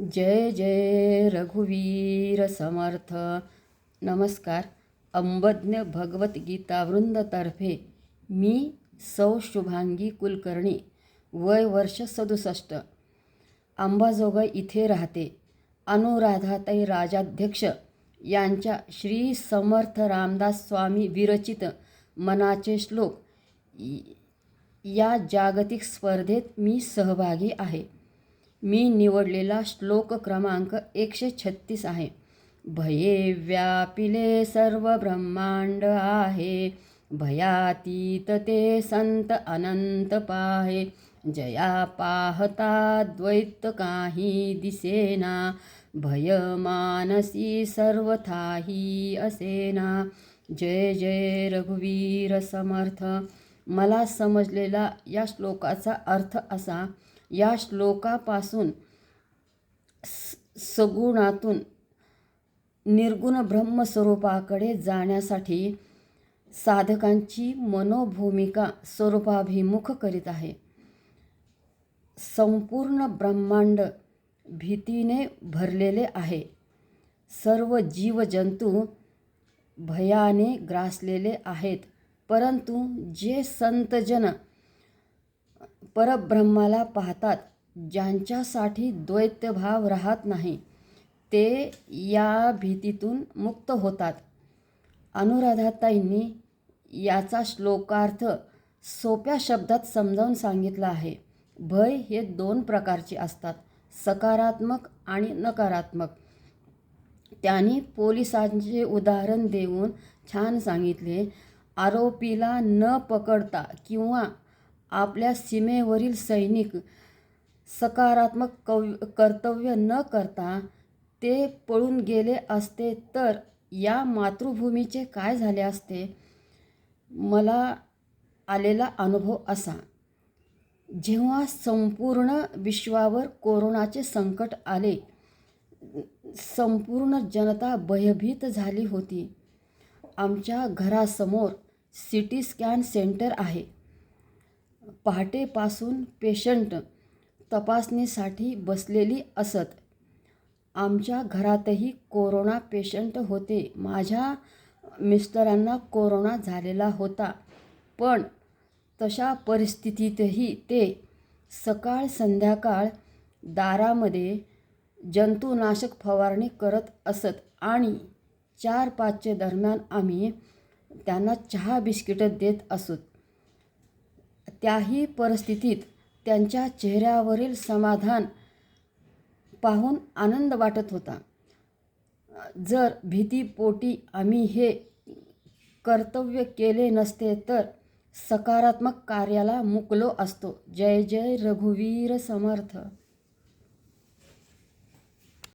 जय जय रघुवीर समर्थ. नमस्कार. अंबज्ञ भगवद्गीतावृंदतर्फे मी सौ शुभांगी कुलकर्णी वय वर्ष सदुसष्ट. अंबाजोगाई इथे राहते. अनुराधाताई राजाध्यक्ष यांच्या श्री समर्थ रामदास स्वामी विरचित मनाचे श्लोक. या जागतिक स्पर्धेत मी सहभागी आहे. मी निवडलेला श्लोक क्रमांक एकशे छत्तीस आहे. भये व्यापिले सर्व ब्रह्मांड आहे. भयातीत ते संत अनंत पाहे. जया पाहता द्वैत काही दिसेना. भय मानसी सर्वथाही असेना. जय जय रघुवीर समर्थ. मला समजलेला या श्लोकाचा अर्थ असा या श्लोकापासून स- सगुणातून निर्गुण ब्रह्मस्वरूपाकडे जाण्यासाठी साधकांची मनोभूमिका स्वरूपाभिमुख करीत आहे. संपूर्ण ब्रह्मांड भीतीने भरलेले आहे. सर्व जीवजंतू भयाने ग्रासलेले आहेत. परंतु जे संतजन परब्रह्माला पाहतात ज्यांच्यासाठी द्वैतभाव राहत नाही ते या भीतीतून मुक्त होतात. अनुराधाताईंनी याचा श्लोकार्थ सोप्या शब्दात समजावून सांगितला आहे. भय हे दोन प्रकारचे असतात सकारात्मक आणि नकारात्मक. त्यांनी पोलिसांचे उदाहरण देऊन छान सांगितले आरोपीला न पकडता किंवा आपल्या सीमेवरील सैनिक सकारात्मक कव कर्तव्य न करता ते पळून गेले असते तर या मातृभूमीचे काय झाले असते? मला आलेला अनुभव असा. जेव्हा संपूर्ण विश्वावर कोरोनाचे संकट आले संपूर्ण जनता भयभीत झाली होती. आमच्या घरासमोर सी टी स्कॅन सेंटर आहे. पहाटेपासून पेशंट तपासणीसाठी बसलेली असत. आमच्या घरातही कोरोना पेशंट होते. माझ्या मिस्टरांना कोरोना झालेला होता. पण तशा परिस्थितीतही ते सकाळ संध्याकाळ दारामध्ये जंतुनाशक फवारणी करत असत आणि चार पाचचे दरम्यान आम्ही त्यांना चहा बिस्किटं देत असत. त्याही परिस्थितीत त्यांच्या चेहऱ्यावरील समाधान पाहून आनंद वाटत होता. जर भीतीपोटी आम्ही हे कर्तव्य केले नसते तर सकारात्मक कार्याला मुकलो असतो. जय जय रघुवीर समर्थ.